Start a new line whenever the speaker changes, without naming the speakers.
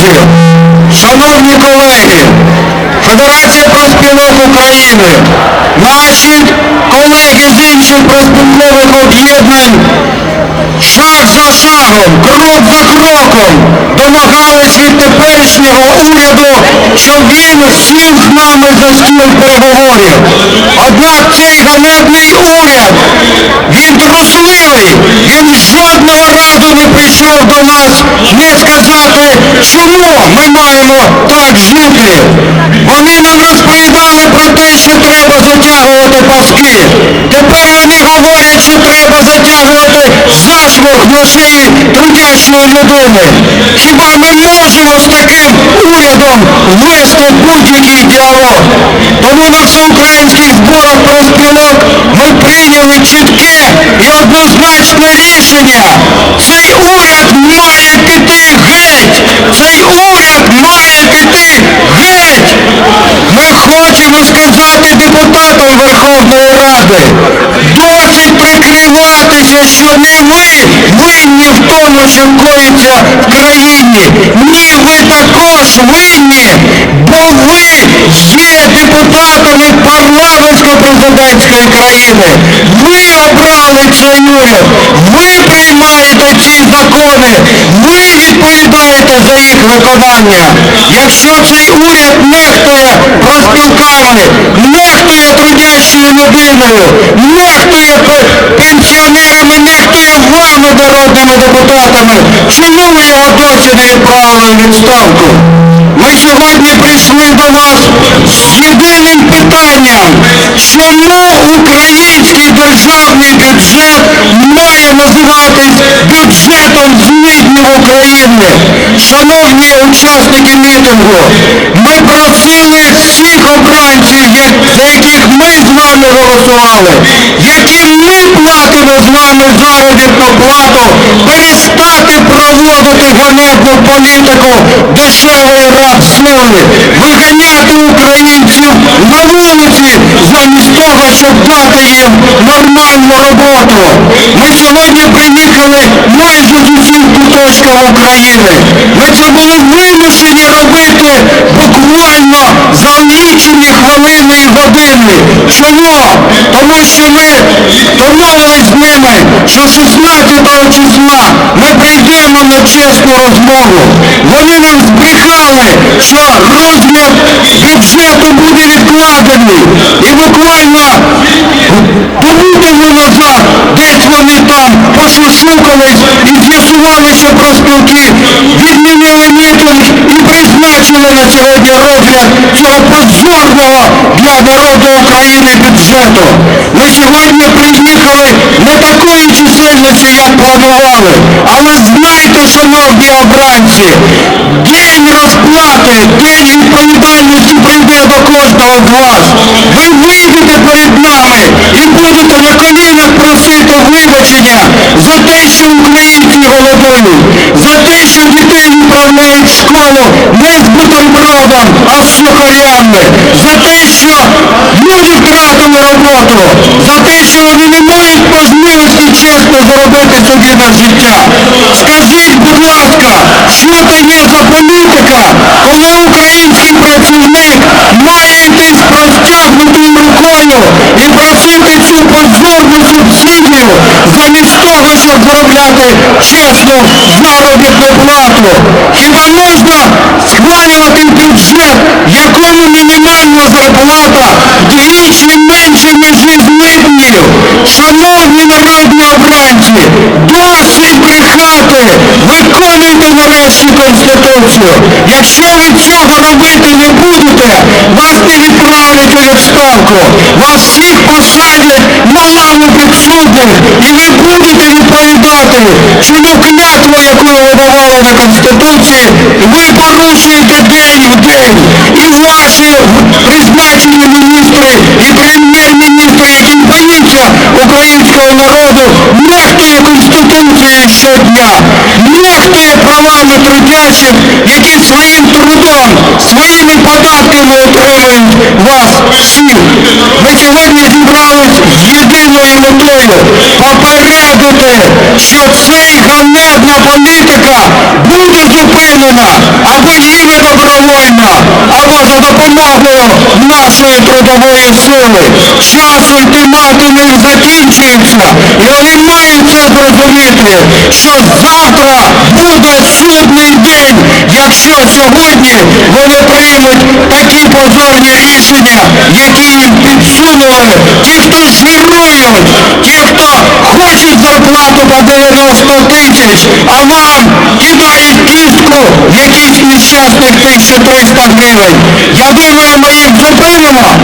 друзі, шановні колеги, Федерація профспілок України, наші колеги з інших профспілкових об'єднань шаг за шагом, крок за кроком домагались від теперішнього уряду, щоб він сів з нами за стіл переговорів. Однак цей ганебний уряд, він трусливий, він жодного разу не прийшов до нас не сказати, чому ми маємо так жити. Вони нам розповідали про те, що треба затягувати паски. Тепер вони говорять, що треба затягувати зашморг на шиї людини. Хіба ми можемо з таким урядом вести будь-який діалог? Тому на всеукраїнських зборах профспілок ми прийняли чітке і однозначне рішення. Цей уряд має піти геть! Цей уряд має піти геть! Ми хочемо сказати депутатам Верховної Ради, досить прикриватися, що не винні в тому, що коїться в країні. Ні, ви також винні, бо ви є депутатами парламентсько-президентської країни. Ви обрали цей уряд, ви приймаєте ці закони, ви відповідаєте за їх виконання. Якщо цей уряд нехтує профспілками, нехтує трудящою людиною, нехтує пенсіонерами, нехтує вами, народними депутатами, чому ви його досі не відправили у відставку? Ми сьогодні прийшли до вас з єдиним питанням, чому український державний бюджет має називатись бюджетом злиднів України. Шановні учасники мітингу, ми просили всіх обранців, за яких ми з вами голосували, яким ми платимо з вами заробітну плату, перестати проводити ганебну політику дешевої рабсили, виганяти українців на вулиці замість того, щоб дати їм нормальну роботу. Ми сьогодні приїхали майже з усіх куточків України. Ми це були вимушені робити буквально за лічені хвилини і години. Чому? Тому що ми домовились з ними, що 16 числа ми прийдемо на чесну розмову. Вони нам збрехали, що розгляд бюджету буде відкладений. І буквально помітили назад, десь вони там пошушукались і з'ясували, що профспілки відмінили мітинг і призначили на сьогодні розгляд цього позорного для народу України бюджету. Ми сьогодні приїхали не такої чисельності, як планували. Але знайте, шановні обранці, день розплати, день відповідальності прийде до кожного з вас. Ви вийдете перед нами і будете на бутербродом, а з сухарями, за те, що люди втратили роботу, за те, що вони не мають можливості чесно заробити собі на життя. Скажіть, будь ласка, що це є за політика, коли український працівник має йти з простягнутою рукою і просити цю позорну субсидію замість того, щоб заробляти чесну заробітну плату? Хіба можна зарплата двічі менше, ніж злиднів? Шановні народні обранці, досить брехати! Виконуйте нарешті Конституцію! Якщо ви цього робити не будете, вас не відправлять у відставку! Вас всіх посадять на лаву підсудних і ви будете відповідати, чому клятву, яку ви давали на Конституції, ви порушуєте день в день. І ваші трудящих, які своїм трудом, своїми податками отримують вас всіх. Ми сьогодні зібрались з єдиною метою попередити, що цей ганебна політика буде зупинена, а ви допомогою нашої трудової сили. Час ультиматумів закінчується, і вони мають це зрозуміти, що завтра буде судний якщо сьогодні вони приймуть такі позорні рішення, які їм підсунули ті, хто жирують, ті, хто хочуть зарплату по 90 тисяч, а вам кидають кістку якісь нещасних 1300 гривень. Я думаю, ми їх. Зупинимо!